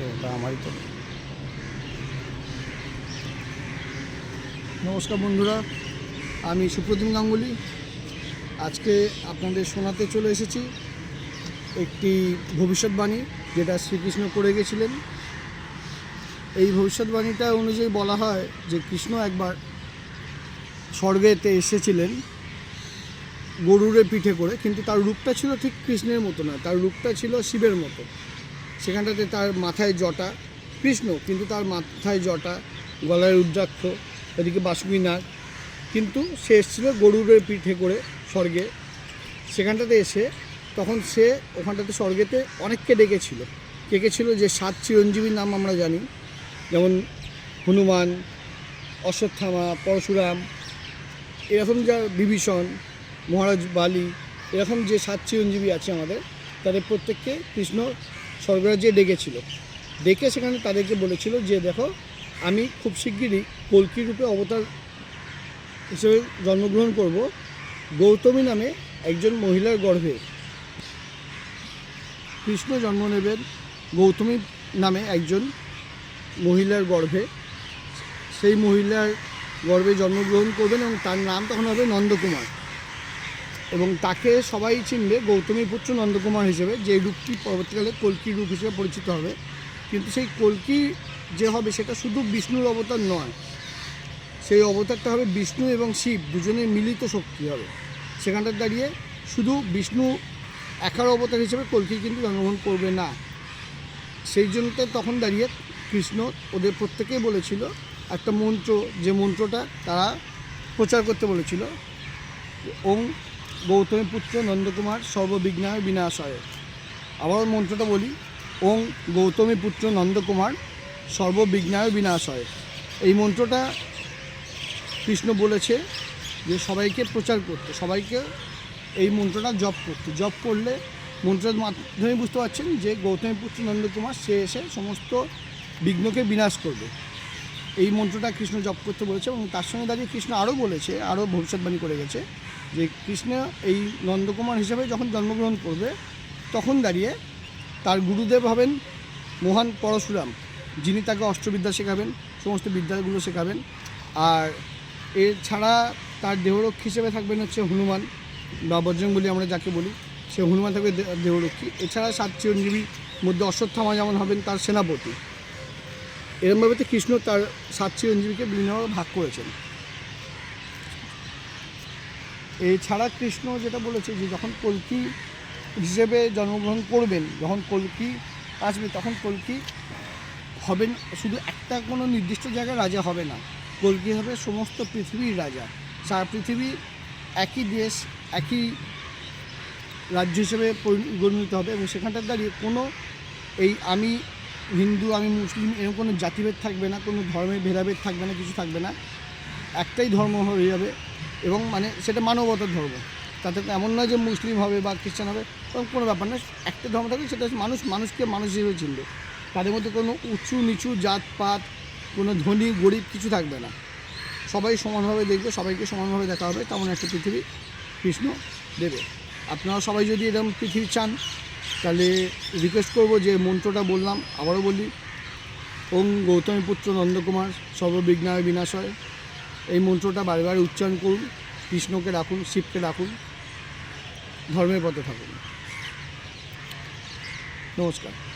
তো, ওটা আমারই তো। নমস্কার বন্ধুরা, আমি সুপ্রতিম গাঙ্গুলি। আজকে আপনাদের শোনাতে চলে এসেছি একটি ভবিষ্যৎবাণী, যেটা শ্রীকৃষ্ণ করে গেছিলেন। এই ভবিষ্যৎবাণীটা অনুযায়ী বলা হয় যে কৃষ্ণ একবার স্বর্গেতে এসেছিলেন, গরুরে পিঠে করে, কিন্তু তার রূপটা ছিল ঠিক কৃষ্ণের মতো না, তার রূপটা ছিল শিবের মতো। সেখানটাতে তার মাথায় জটা, কৃষ্ণ কিন্তু তার মাথায় জটা, গলায় রুদ্রাক্ষ, এদিকে বাসুকি নাগ। কিন্তু সে এসেছিল গরুরের পিঠে করে স্বর্গে। সেখানটাতে এসে তখন সে ওখানটাতে স্বর্গেতে অনেককে ডেকেছিল। কে যে সাত চিরঞ্জীবীর নাম আমরা জানি। যেমন হনুমান অশ্বত্থামা পরশুরাম, এরকম যা বিভীষণ, মহারাজ বালি, এরকম যে সাত চিরঞ্জীবী আছে আমাদের, তাদের প্রত্যেককে কৃষ্ণ স্বর্গরাজ্যে ডেকেছিল। ডেকে সেখানে তাদেরকে বলেছিল যে, দেখো, আমি খুব শিগগিরই কল্কি রূপে অবতার হিসেবে জন্মগ্রহণ করব। গৌতমী নামে একজন মহিলার গর্ভে। কৃষ্ণ জন্ম নেবেন গৌতমী নামে একজন মহিলার গর্ভে। সেই মহিলার গর্ভে জন্মগ্রহণ করবেন এবং তার নাম তখন হবে নন্দকুমার। এবং তাকে সবাই চিনবে গৌতমী পুত্র নন্দকুমার হিসেবে, যে রূপটি পরবর্তীকালে কল্কি রূপ হিসেবে পরিচিত হবে। কিন্তু সেই কল্কি যে হবে সেটা শুধু বিষ্ণুর অবতার নয়, সেই অবতারটা হবে বিষ্ণু এবং শিব দুজনের মিলিত শক্তি হবে। সেখানটা দাঁড়িয়ে শুধু বিষ্ণু একার অবতার হিসেবে কল্কি কিন্তু জন্মগ্রহণ করবে না। সেই জন্য তখন দাঁড়িয়ে কৃষ্ণ ওদের প্রত্যেকেই বলেছিল, একটা মন্ত্র, যে মন্ত্রটা তারা প্রচার করতে বলেছিল ওং গৌতমী পুত্র নন্দকুমার সর্ববিঘ্নায় বিনাশয়। আবার মন্ত্রটা বলি, ওং গৌতমী পুত্র নন্দকুমার সর্ববিঘ্নায় বিনাশয়। এই মন্ত্রটা কৃষ্ণ বলেছে যে সবাইকে প্রচার করতে, সবাইকে এই মন্ত্রটা জপ করতে। জপ করলে মন্ত্রের মাধ্যমে বুঝতে পারছেন যে গৌতমী পুত্র নন্দকুমার সে এসে সমস্ত বিঘ্নকে বিনাশ করবে। এই মন্ত্রটা কৃষ্ণ জপ করতে বলেছে এবং তার সঙ্গে দাঁড়িয়ে কৃষ্ণ আরও বলেছে, আরও ভবিষ্যৎবাণী করে গেছে যে কৃষ্ণ এই নন্দকুমার হিসেবে যখন জন্মগ্রহণ করবে, তখন দাঁড়িয়ে তার গুরুদেব হবেন মহান পরশুরাম, যিনি তাকে অষ্টবিদ্যা শেখাবেন, সমস্ত বিদ্যাগুলো শেখাবেন। আর এছাড়া তার দেহরক্ষী হিসেবে থাকবেন হচ্ছে হনুমান, বা বজরংবলী আমরা যাকে বলি, সে হনুমান থাকবে দেহরক্ষী। এছাড়া সাত চিরঞ্জীবীর মধ্যে অশ্বত্থামা যেমন হবেন, তার সেনাপতি। এরমভাবে কৃষ্ণ তার সাত চিরঞ্জীবীকে বিভিন্নভাবে ভাগ করেছেন। এছাড়া কৃষ্ণ যেটা বলেছে যে যখন কল্কি হিসেবে জন্মগ্রহণ করবেন, যখন কলকি আসবে, তখন কল্কি হবেন, শুধু একটা কোনো নির্দিষ্ট জায়গায় রাজা হবে না। কলকি হবে সমস্ত পৃথিবীর রাজা। সারা পৃথিবী একই দেশ, একই রাজ্য হিসেবে পরিগণিত হবে এবং সেখানটার দাঁড়িয়ে কোনো এই আমি হিন্দু, আমি মুসলিম, এরকম কোনো জাতিভেদ থাকবে না, কোনো ধর্মের ভেদাভেদ থাকবে না, কিছু থাকবে না। একটাই ধর্ম হয়ে যাবে এবং মানে সেটা মানবতার ধর্ম। তাতে এমন নয় যে মুসলিম হবে বা খ্রিস্টান হবে এরকম কোনো ব্যাপার না, একটা ধর্ম থাকবে সেটা মানুষ, মানুষকে মানুষ হিসেবে চিনবে। তাদের মধ্যে কোনো উঁচু নিচু জাতপাত কোনো ধনী, গরিব কিছু থাকবে না। সবাই সমানভাবে দেখবে, সবাইকে সমানভাবে দেখা হবে, তেমন একটা পৃথিবী কৃষ্ণ দেবে। আপনারা সবাই যদি এরকম পৃথিবী চান তাহলে রিকোয়েস্ট করব যে মন্ত্রটা বললাম, আবারও বলি। ওং গৌতমী পুত্র নন্দকুমার, সর্ববিঘ্নায় বিনাশয়। এই মন্ত্রটা বারবার বারে উচ্চারণ করুন, কৃষ্ণকে রাখুন, শিবকে রাখুন, ধর্মের পথে থাকুন। নমস্কার।